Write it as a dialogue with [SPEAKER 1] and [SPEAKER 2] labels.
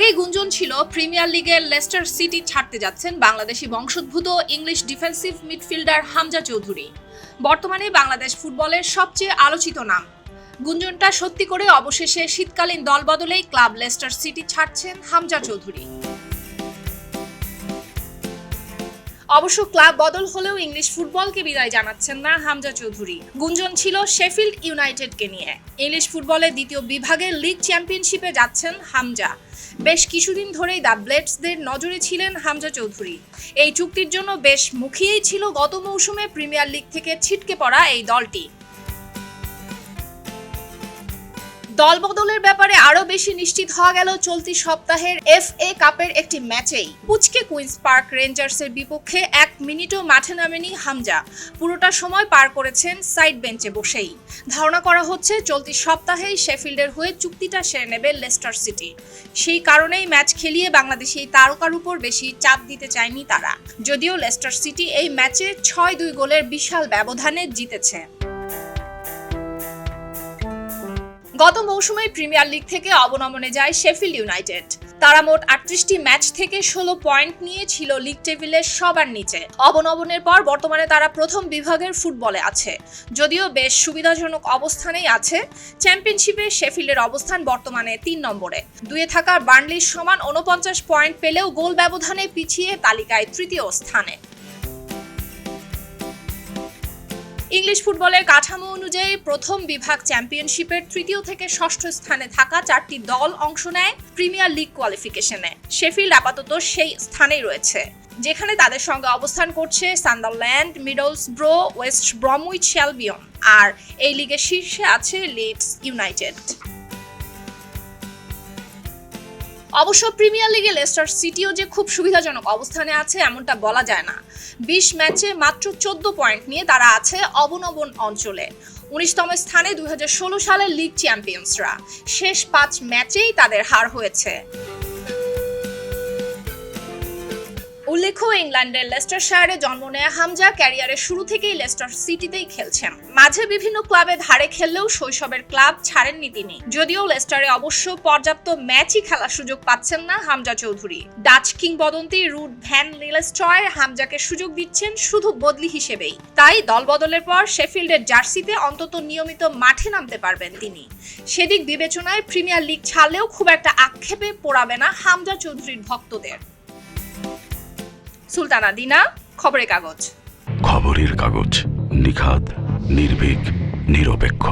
[SPEAKER 1] আগেই গুঞ্জন ছিল, প্রিমিয়ার লিগে লেস্টার সিটি ছাড়তে যাচ্ছেন বাংলাদেশি বংশোদ্ভূত English defensive midfielder Hamza Chowdhury. বর্তমানে বাংলাদেশ ফুটবলের সবচেয়ে আলোচিত নাম। গুঞ্জনটা সত্যি করে অবশেষে শীতকালীন দল বদলেই ক্লাব লেস্টার সিটি ছাড়ছেন হামজা চৌধুরী। অবশ্য ক্লাব বদল হলেও ইংলিশ ফুটবলকে বিদায় জানাচ্ছেন না হামজা চৌধুরী। গুঞ্জন ছিল শেফিল্ড ইউনাইটেডকে নিয়ে। ইংলিশ ফুটবলের দ্বিতীয় বিভাগের লিগ চ্যাম্পিয়নশিপে যাচ্ছেন হামজা। বেশ কিছুদিন ধরেই দ্য ব্লেডসদের নজরে ছিলেন হামজা চৌধুরী। এই চুক্তির জন্য বেশ মুখিয়েই ছিল গত মৌসুমে প্রিমিয়ার লিগ থেকে ছিটকে পড়া এই দলটি। দল বদলের ব্যাপারে আরও বেশি নিশ্চিত হওয়া গেল চলতি সপ্তাহের এফ এ কাপের একটি ম্যাচেই। পুচকে কুইন্স পার্ক রেঞ্জার্সের বিপক্ষে এক মিনিটও মাঠে নামেনি হামজা। পুরোটা সময় পার করেছেন সাইড বেঞ্চে বসেই। ধারণা করা হচ্ছে চলতি সপ্তাহেই শেফিল্ডের হয়ে চুক্তিটা সেরে নেবে লেস্টার সিটি। সেই কারণেই ম্যাচ খেলিয়ে বাংলাদেশি তারকার উপর বেশি চাপ দিতে চায়নি তারা। যদিও লেস্টার সিটি এই ম্যাচে ছয় দুই গোলের বিশাল ব্যবধানে জিতেছে। গত মৌসুমে প্রিমিয়ার লিগ থেকে অবনমনে যায় শেফিল্ড ইউনাইটেড। তারা মোট আটত্রিশটি ম্যাচ থেকে ষোলো পয়েন্ট নিয়ে ছিল লিগ টেবিলের সবার নিচে। অবনমনের পর বর্তমানে তারা প্রথম বিভাগের ফুটবলে আছে। যদিও বেশ সুবিধাজনক অবস্থানেই আছে। চ্যাম্পিয়নশিপে শেফিল্ডের অবস্থান বর্তমানে তিন নম্বরে। দুয়ে থাকা বার্নলির সমান উনপঞ্চাশ পয়েন্ট পেলেও গোল ব্যবধানে পিছিয়ে তালিকায় তৃতীয় স্থানে। ইংলিশ ফুটবলের কাঠামো অনুযায়ী প্রথম বিভাগ চ্যাম্পিয়নশিপের তৃতীয় থেকে ষষ্ঠ স্থানে থাকা চারটি দল অংশ নেয়, প্রিমিয়ার লিগ কোয়ালিফিকেশনে শেফিল্ড আপাতত সেই স্থানেই রয়েছে, যেখানে তাদের সঙ্গে অবস্থান করছে Sunderland Middlesbrough West Bromwich Albion আর এই লিগের শীর্ষে আছে লিডস ইউনাইটেড। অবশ্য প্রিমিয়ার লিগে লেস্টার সিটিও যে খুব সুবিধাজনক অবস্থানে আছে, এমনটা বলা যায় না। বিশ ম্যাচে মাত্র চোদ্দ পয়েন্ট নিয়ে তারা আছে অবনবন অঞ্চলে। উনিশতম স্থানে দুই সালে লিগ চ্যাম্পিয়ন্সরা। শেষ পাঁচ ম্যাচেই তাদের হার হয়েছে। উল্লেখ্য, ইংল্যান্ডের লেস্টার শায়ারে জন্ম নেয়া হামজা ক্যারিয়ারের শুরু থেকেই লেস্টার সিটিতেই খেলছেন। মাঝে বিভিন্ন ক্লাবে ধারে খেললেও শৈশবের ক্লাব ছাড়েননি তিনি। যদিও লেস্টারে অবশ্য পর্যাপ্ত ম্যাচই খেলার সুযোগ পাচ্ছেন না হামজা চৌধুরী। ডাচ কিংবদন্তি রুট ভ্যান লিলেস্টয় হামজাকে সুযোগ দিচ্ছেন শুধু বদলি হিসেবেই। তাই দল বদলের পর শেফিল্ডের জার্সিতে অন্তত নিয়মিত মাঠে নামতে পারবেন তিনি। সেদিক বিবেচনায় প্রিমিয়ার লিগ ছাড়লেও খুব একটা আক্ষেপে পোড়াবে না হামজা চৌধুরীর ভক্তদের। সুলতানা দিনা খবরের কাগজ।
[SPEAKER 2] খবরের কাগজ নিখাদ নির্ভীক নিরপেক্ষ।